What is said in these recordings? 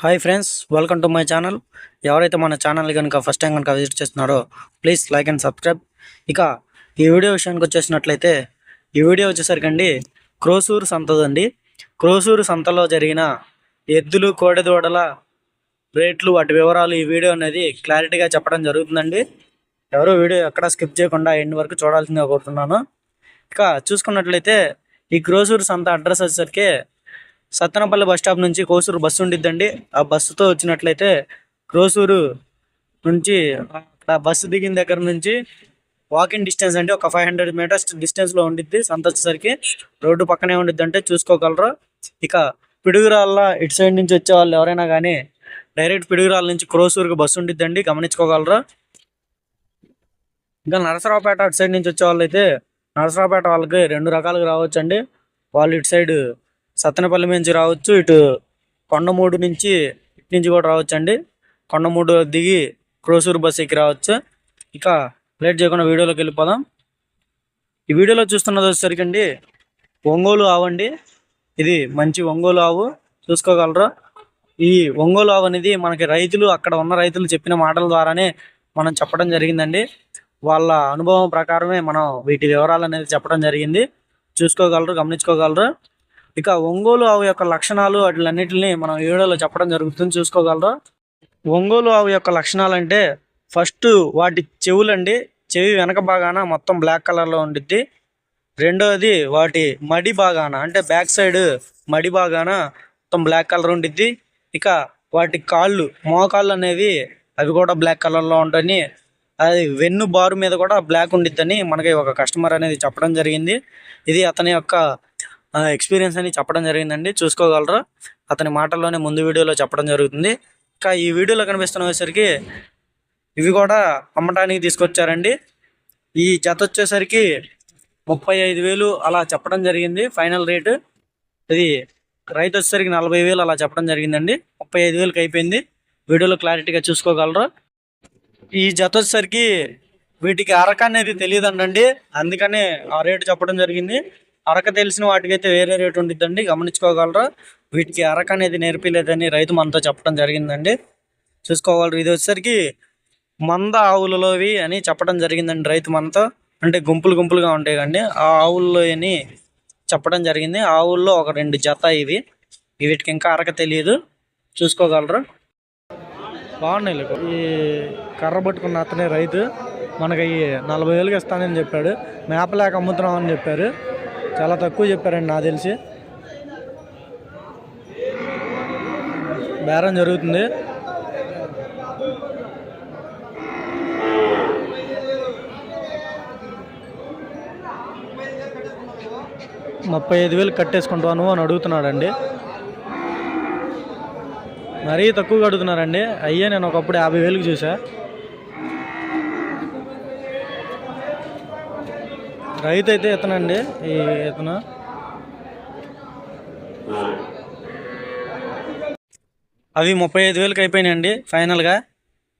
Hi friends welcome to my channel ఎవరైతే మన channel కనుక ఫస్ట్ టైం కనుక విజిట్ చేస్తున్నారో ప్లీజ్ లైక్ అండ్ సబ్స్క్రైబ్ ఇక ఈ వీడియో విషయానికి వచ్చేసినట్లయితే ఈ వీడియో వచ్చేసరికండి క్రోసూరు సంతదండి క్రోసూరు సంతలో జరిగిన ఎద్దులు కోడెదూడల రేట్లు వాటి వివరాలు ఈ వీడియో అనేది క్లారిటీగా చెప్పడం జరుగుతుందండి. ఎవరో వీడియో ఎక్కడ స్కిప్ చేయకుండా ఎండ్ వరకు చూడాల్సిందిగా కోరుతున్నాను. ఇక చూసుకున్నట్లయితే ఈ క్రోసూరు సంత అడ్రస్ వచ్చేసరికి సత్తనపల్లి బస్ స్టాప్ నుంచి కోసూరు బస్సు ఉండిద్దండి. ఆ బస్సుతో వచ్చినట్లయితే క్రోసూరు నుంచి ఆ బస్సు దిగిన దగ్గర నుంచి వాకింగ్ డిస్టెన్స్ అంటే ఒక ఫైవ్ హండ్రెడ్ మీటర్స్ డిస్టెన్స్లో ఉండిద్ది. సంత వచ్చేసరికి రోడ్డు పక్కనే ఉండిద్ది అంటే చూసుకోగలరు? ఇక పిడుగురాళ్ళ ఇటు సైడ్ నుంచి వచ్చే వాళ్ళు ఎవరైనా కానీ డైరెక్ట్ పిడుగురాళ్ళ నుంచి క్రోసూరుకి బస్సు ఉండిద్దండి. గమనించుకోగలరు? ఇంకా నరసరావుపేట అటు సైడ్ నుంచి వచ్చే వాళ్ళు అయితే నరసరావుపేట వాళ్ళకి రెండు రకాలుగా రావచ్చండి. వాళ్ళు ఇటు సైడ్ సత్తెనపల్లి నుంచి రావచ్చు ఇటు కొండమూడు నుంచి ఇటు నుంచి కూడా రావచ్చు అండి కొండమూడు దిగి క్రోసూరు బస్ ఎక్కి రావచ్చు. ఇక లేట్ చేయకుండా వీడియోలోకి వెళ్ళిపోదాం. ఈ వీడియోలో చూస్తున్నది వచ్చేసరికి అండి ఒంగోలు ఆవు అండి. ఇది మంచి ఒంగోలు ఆవు చూసుకోగలరు? ఈ ఒంగోలు ఆవు అనేది మనకి రైతులు అక్కడ ఉన్న రైతులు చెప్పిన మాటల ద్వారానే మనం చెప్పడం జరిగిందండి. వాళ్ళ అనుభవం ప్రకారమే మనం వీటి వివరాలు అనేది చెప్పడం జరిగింది. చూసుకోగలరు గమనించుకోగలరు. ఇక ఒంగోలు ఆవు యొక్క లక్షణాలు వాటిలన్నిటిని మనం ఏడోలో వీడియోలో చెప్పడం జరుగుతుంది. చూసుకోగలరా? ఒంగోలు ఆవు యొక్క లక్షణాలు అంటే ఫస్ట్ వాటి చెవులండి. చెవి వెనక భాగాన మొత్తం బ్లాక్ కలర్లో ఉండిద్ది. రెండోది వాటి మడి భాగాన అంటే బ్యాక్ సైడ్ మడి భాగాన మొత్తం బ్లాక్ కలర్ ఉండిద్ది. ఇక వాటి కాళ్ళు మోకాళ్ళు అనేవి అవి కూడా బ్లాక్ కలర్లో ఉంటాయి అది వెన్ను బారు మీద కూడా బ్లాక్ ఉండిద్దని మనకి ఒక కస్టమర్ అనేది చెప్పడం జరిగింది. ఇది అతని యొక్క ఎక్స్పీరియన్స్ అని చెప్పడం జరిగిందండి. చూసుకోగలరు? అతని మాటల్లోనే ముందు వీడియోలో చెప్పడం జరుగుతుంది. ఇంకా ఈ వీడియోలో కనిపిస్తున్నసరికి ఇవి కూడా అమ్మటానికి తీసుకొచ్చారండి. ఈ జత వచ్చేసరికి ముప్పై ఐదు వేలు అలా చెప్పడం జరిగింది. ఫైనల్ రేటు ఇది రైతు వచ్చేసరికి నలభై వేలు అలా చెప్పడం జరిగిందండి. ముప్పై ఐదు వేలకు అయిపోయింది. వీడియోలో క్లారిటీగా చూసుకోగలరు? ఈ జత వచ్చేసరికి వీటికి అరక అనేది తెలియదండి. అందుకనే ఆ రేటు చెప్పడం జరిగింది. అరక తెలిసిన వాటికైతే వేరే రేటు ఉండిద్దండి. గమనించుకోగలరా? వీటికి అరక అనేది నేర్పిలేదని రైతు మనతో చెప్పడం జరిగిందండి. చూసుకోగలరు ఇది వచ్చేసరికి మంద ఆవులలోవి అని చెప్పడం జరిగిందండి రైతు మనతో. అంటే గుంపులు గుంపులుగా ఉంటాయి కండి ఆ ఆవుల్లో అని చెప్పడం జరిగింది. ఆవుల్లో ఒక రెండు జత ఇవి. వీటికి ఇంకా అరక తెలియదు. చూసుకోగలరు? బాగున్నాయి ఈ కర్ర పట్టుకున్న అతనే రైతు. మనకి నలభై వేలుకి ఇస్తానని చెప్పాడు. మేపలేక అమ్ముతున్నాం అని చెప్పారు. చాలా తక్కువ చెప్పారండి నాకు తెలిసి. బేరం జరుగుతుంది. ముప్పై ఐదు వేలు కట్టేసుకుంటాను అని అడుగుతున్నాడండి. మరీ తక్కువగా అడుగుతున్నారండి. అయ్యే నేను ఒకప్పుడు యాభై వేలకు చూసా. రైతు అయితే ఇతనండి ఈ ఇతను అవి ముప్పై ఐదు వేలకు అయిపోయినాయండి ఫైనల్గా.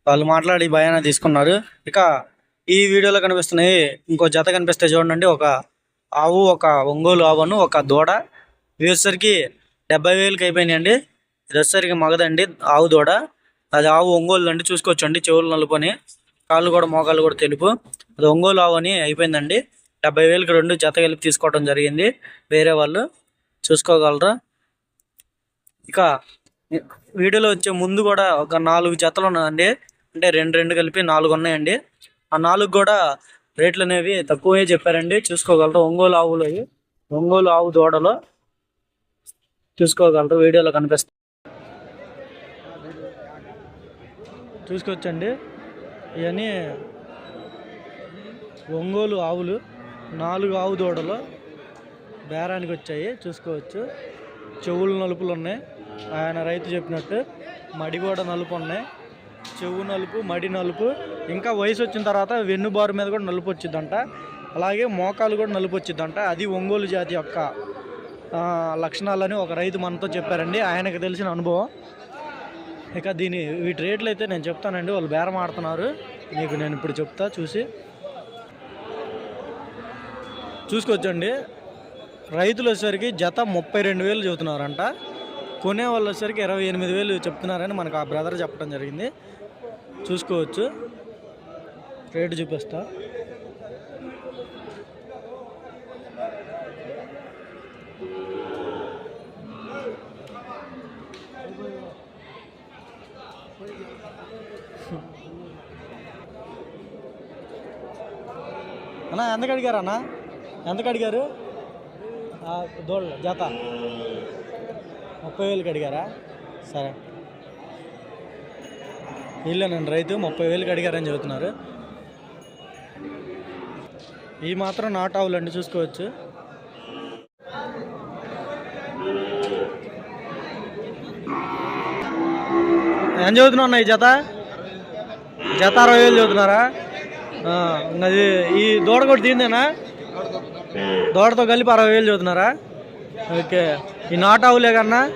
వాళ్ళు మాట్లాడి భయాన తీసుకున్నారు. ఇక ఈ వీడియోలో కనిపిస్తున్నాయి ఇంకో జత కనిపిస్తే చూడండి. ఒక ఆవు ఒక ఒంగోలు ఆవును ఒక దూడ. ఇవి వచ్చేసరికి డెబ్బై వేలకి అయిపోయినాయండి. ఇది వచ్చేసరికి మగదండి ఆవు దూడ. అది ఆవు ఒంగోలు అండి చూసుకోవచ్చండి. చెవులు నలుపుని కాళ్ళు కూడా మోకాళ్ళు కూడా తెలుపు. అది ఒంగోలు ఆవు అని అయిపోయిందండి. డెబ్బై వేలకి రెండు జత కలిపి తీసుకోవడం జరిగింది. వేరే వాళ్ళు చూసుకోగలరు? ఇక వీడియోలో వచ్చే ముందు కూడా ఒక నాలుగు జతలు ఉన్నాయండి. అంటే రెండు రెండు కలిపి నాలుగు ఉన్నాయండి. ఆ నాలుగు కూడా రేట్లు అనేవి తక్కువే చెప్పారండి. చూసుకోగలరు? ఒంగోలు ఆవులు అవి. ఒంగోలు ఆవు దూడలో. చూసుకోగలరు? వీడియోలో కనిపిస్తుంది చూసుకోవచ్చండి. ఇవన్నీ ఒంగోలు ఆవులు. నాలుగు ఆవు దూడలు బేరానికి వచ్చాయి. చూసుకోవచ్చు. చెవులు నలుపులు ఉన్నాయి. ఆయన రైతు చెప్పినట్టు మడి కూడా నలుపు ఉన్నాయి. చెవు నలుపు మడి నలుపు ఇంకా వయసు వచ్చిన తర్వాత వెన్నుబారు మీద కూడా నలుపు వచ్చిందంట. అలాగే మోకాలు కూడా నలుపు వచ్చిందంట. అది ఒంగోలు జాతి యొక్క లక్షణాలని ఒక రైతు మనతో చెప్పారండి. ఆయనకు తెలిసిన అనుభవం. ఇక దీని వీటి రేట్లు అయితే నేను చెప్తానండి. వాళ్ళు బేరం ఆడుతున్నారు. మీకు నేను ఇప్పుడు చెప్తా చూసి చూసుకోవచ్చండి. రైతులు వచ్చేసరికి జత ముప్పై రెండు వేలు చెబుతున్నారంట. కొనే వాళ్ళు వచ్చేసరికి ఇరవై ఎనిమిది వేలు చెప్తున్నారని మనకు ఆ బ్రదర్ చెప్పడం జరిగింది. చూసుకోవచ్చు. రేటు చూపిస్తా. అన్నా ఎందుకు అడిగారు అన్నా ఎంతకు అడిగారు ఆ, దోళ్ళు జత. ముప్పై వేలకి అడిగారా? సరే. వీళ్ళేనండి రైతు ముప్పై వేలకి అడిగారని చెబుతున్నారు. ఈ మాత్రం నాట్ ఆవులండి చూసుకోవచ్చు. ఏం చదువుతున్నావు అన్న ఈ జత? జత అరవై వేలు చదువుతున్నారా అది ఈ దూడ కూడా దీనిదేనా దూడతో కలిపి అరవై వేలు చదువుతున్నారా? ఓకే. ఈ నాట్ ఆవులే కన్నా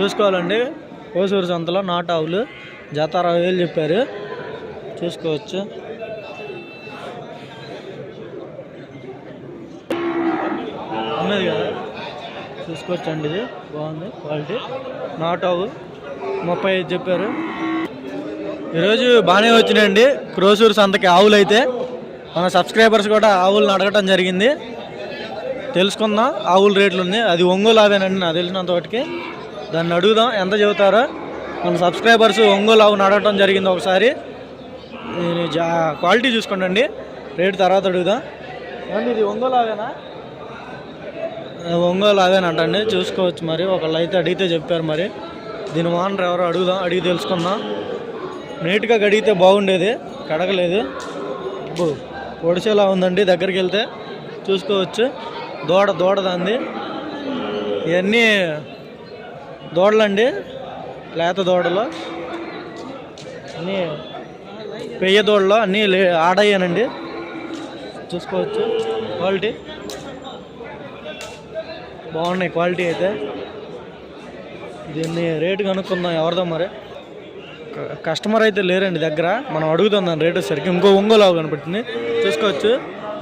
చూసుకోవాలండి. కోసూరు సంతలో నాట్ ఆవులు. జత అరవై వేలు చెప్పారు. చూసుకోవచ్చు. ఉన్నది కదా. చూసుకోవచ్చండి ఇది. బాగుంది. క్వాలిటీ. నాట్ ఆవు ముప్పై ఐదు చెప్పారు. ఈరోజు బాగానే వచ్చినాయండి. క్రోసూరు సంతకి ఆవులు అయితే మన సబ్స్క్రైబర్స్ కూడా ఆవులను అడగటం జరిగింది. తెలుసుకుందాం ఆవుల రేట్లు ఉంది అది ఒంగోలు ఆవేనండి నాకు తెలిసినంత వాటికి దాన్ని అడుగుదాం ఎంత చెబుతారో. మన సబ్స్క్రైబర్స్ ఒంగోలు ఆవును అడగటం జరిగింది ఒకసారి. జా క్వాలిటీ చూసుకోండి రేటు తర్వాత అడుగుదాం. అండి ఇది ఒంగోలు ఆవేనా? ఒంగోలు అవేనంటండి చూసుకోవచ్చు మరి. ఒకళ్ళు అయితే అడిగితే చెప్పారు మరి. దీని ఓనర్ ఎవరో అడుగుదాం అడిగి తెలుసుకుందాం. నీట్గా కడిగితే బాగుండేది. కడగలేదు. అబ్బో, పొడిచేలా ఉందండి దగ్గరికి వెళ్తే చూసుకోవచ్చు. దూడ దూడదండి. ఇవన్నీ దూడలండి లేత దూడలు. అన్నీ పెయ్య దూడలు అన్నీ లే ఆడయ్యానండి. చూసుకోవచ్చు క్వాలిటీ. బాగున్నాయి క్వాలిటీ అయితే. దీన్ని రేటు కనుక్కుందాం ఎవరిదో మరి. కస్టమర్ అయితే లేరండి దగ్గర. మనం అడుగుతుందాం రేటు రేట్ ఇంకో ఒంగోలు ఆవు చూసుకోవచ్చు.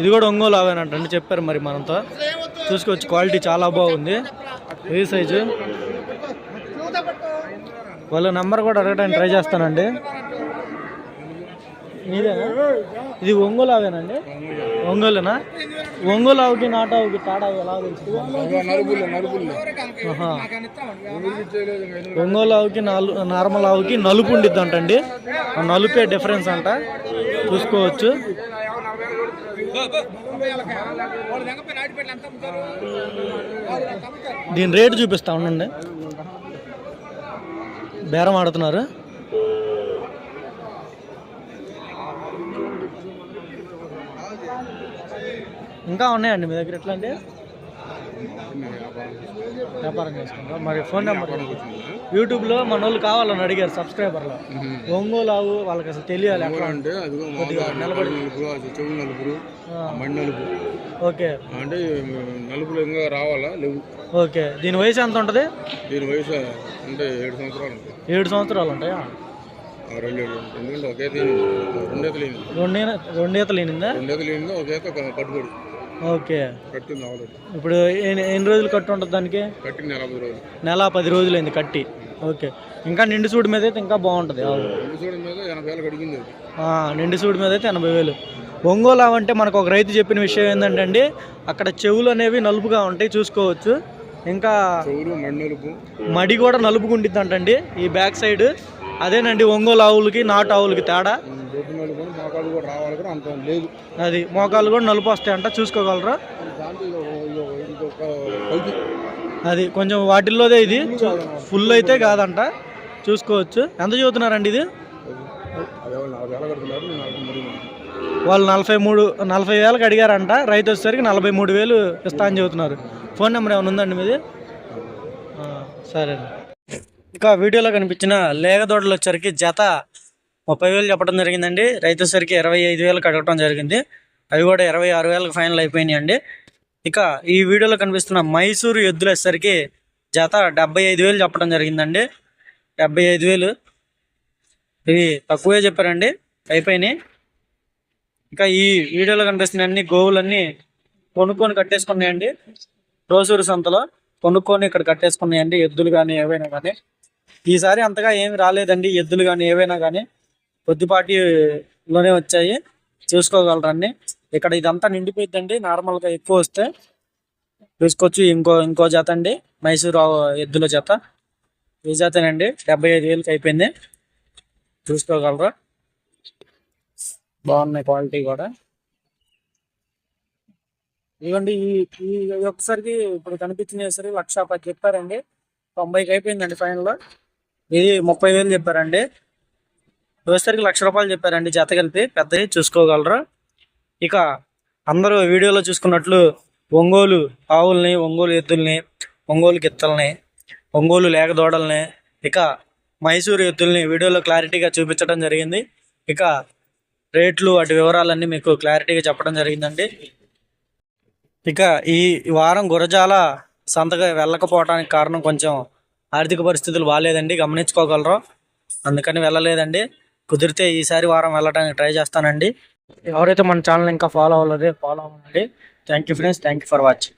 ఇది కూడా ఒంగోలు ఆవేనంటండి చెప్పారు మరి మనతో. చూసుకోవచ్చు క్వాలిటీ చాలా బాగుంది. ఏ సైజు వాళ్ళ నెంబర్ కూడా అడగడానికి ట్రై చేస్తానండి. మీదేనా ఇది ఒంగోలు ఆవేనండి ఒంగోలునా? ఒంగోలు ఆవుకి నాటు ఆవుకి ఎలా ఒంగోలు ఆవుకి నాలు నార్మల్ ఆవుకి నలుపు ఉండిద్ది అంటండి ఆ నలుపే డిఫరెన్స్ అంట. చూసుకోవచ్చు. దీని రేటు చూపిస్తా ఉండండి. బేరం ఆడుతున్నారు. ఇంకా ఉన్నాయండి మీ దగ్గర ఎట్లా అంటే వ్యాపారం చేసుకుంటారా మరి ఫోన్ నెంబర్ యూట్యూబ్లో మన వాళ్ళు కావాలని అడిగారు సబ్స్క్రైబర్లో. ఒంగోలు ఆవు వాళ్ళకి అసలు తెలియాలి ఎట్లా అంటే నిలబడి నలుపు అది చెవు నలుపురు మడి నలుపు ఓకే. అంటే నలుపులు ఇంకా రావాలా? లేవు. ఓకే. దీని వయసు ఎంత ఉంటుంది? దీని వయసు అంటే ఏడు సంవత్సరాలు ఉంటాయి ఏడు సంవత్సరాలు ఉంటాయా? రెండు రెండేతలు రెండేతలు రెండేతలు ఒక ఈత ఒక పట్టుబడి. ఓకే. కట్టింది ఆల్రెడీ. ఇప్పుడు ఎన్ని ఎన్ని రోజులు కట్టు ఉంటుంది దానికి? కట్టింది నలభై రోజులు. నెల పది రోజులైంది కట్టి. ఓకే. ఇంకా నిండు సూడి మీద అయితే ఇంకా బాగుంటుంది. మీద ఎనభై వేలు కడిగింది నిండు సూడి మీద అయితే ఎనభై వేలు. ఒంగోలు అంటే మనకు ఒక రైతు చెప్పిన విషయం ఏంటంటే అండి అక్కడ చెవులు అనేవి నలుపుగా ఉంటాయి చూసుకోవచ్చు. ఇంకా మడి కూడా నలుపుగా ఉండిద్ది అంటండి ఈ బ్యాక్ సైడ్. అదేనండి ఒంగోలు ఆవులకి నాటు ఆవులకి తేడా? అది మోకాలు కూడా నలుపు వస్తాయంట చూసుకోగలరా? అది కొంచెం వాటిల్లోదే ఇది ఫుల్ అయితే కాదంట చూసుకోవచ్చు. ఎంత చదువుతున్నారండి ఇది? వాళ్ళు నలభై మూడు నలభై వేలకు అడిగారంట రైతు వచ్చేసరికి నలభై మూడు వేలు ఇస్తా అని చెబుతున్నారు. ఫోన్ నెంబర్ ఏమైనా ఉందండి మీది? సరే ఇంకా వీడియోలో కనిపించిన లేగదోడలు వచ్చరికి జత ముప్పై వేలు చెప్పడం జరిగిందండి. రైతు సరికి ఇరవై ఐదు వేలు కడగడం జరిగింది. అవి కూడా ఇరవై ఆరు వేలకు ఫైనల్ అయిపోయినాయండి. అండి ఇక ఈ వీడియోలో కనిపిస్తున్న మైసూరు ఎద్దులు వచ్చేసరికి జత డెబ్బై ఐదు వేలు చెప్పడం జరిగిందండి. డెబ్బై ఐదు వేలు. ఇవి తక్కువే చెప్పారండి. అయిపోయినాయి. ఇంకా ఈ వీడియోలో కనిపిస్తున్న అన్ని గోవులన్నీ కొనుక్కొని కట్టేసుకున్నాయండి. రోజూరు సంతలో కొనుక్కొని ఇక్కడ కట్టేసుకున్నాయండి. ఎద్దులు కానీ ఏవైనా కానీ. ఈసారి అంతగా ఏమి రాలేదండి. ఎద్దులు కానీ ఏవైనా కానీ కొద్దిపాటిలోనే వచ్చాయి. చూసుకోగలరండి ఇక్కడ ఇదంతా నిండిపోయిద్దండి. నార్మల్గా ఎక్కువ వస్తే చూసుకోవచ్చు. ఇంకో ఇంకో జత అండి. మైసూరు ఎద్దుల జత. ఈ జతనండి. డెబ్బై ఐదు వేలకి అయిపోయింది. చూసుకోగలరా? బాగున్నాయి క్వాలిటీ కూడా. ఇవ్వండి ఈ ఈ ఒక్కసారికి ఇప్పుడు కనిపించిన సరే లక్ష పది చెప్పారండి. తొంభైకి అయిపోయిందండి ఫైనల్. ఇది ముప్పై వేలు చెప్పారండి. దోస్తరికి లక్ష రూపాయలు చెప్పారండి జత కలిపి. పెద్దవి చూసుకోగలరు? ఇక అందరూ వీడియోలో చూసుకున్నట్లు ఒంగోలు ఆవుల్ని ఒంగోలు ఎద్దుల్ని ఒంగోలు గిత్తల్ని ఒంగోలు లేక దూడల్ని ఇక మైసూరు ఎద్దుల్ని వీడియోలో క్లారిటీగా చూపించడం జరిగింది. ఇక రేట్లు వాటి వివరాలన్నీ మీకు క్లారిటీగా చెప్పడం జరిగిందండి. ఇక ఈ వారం గురజాల సంతగా వెళ్ళకపోవడానికి కారణం కొంచెం ఆర్థిక పరిస్థితులు బాగాలేదండి గమనించుకోగలరు. అందుకని వెళ్ళలేదండి. కుదిరితే ఈసారి వారం వెళ్ళడానికి ట్రై చేస్తానండి. ఎవరైతే మన ఛానల్ ఇంకా ఫాలో అవ్వలేదో ఫాలో అవ్వండి. Thank you friends thank you for watching.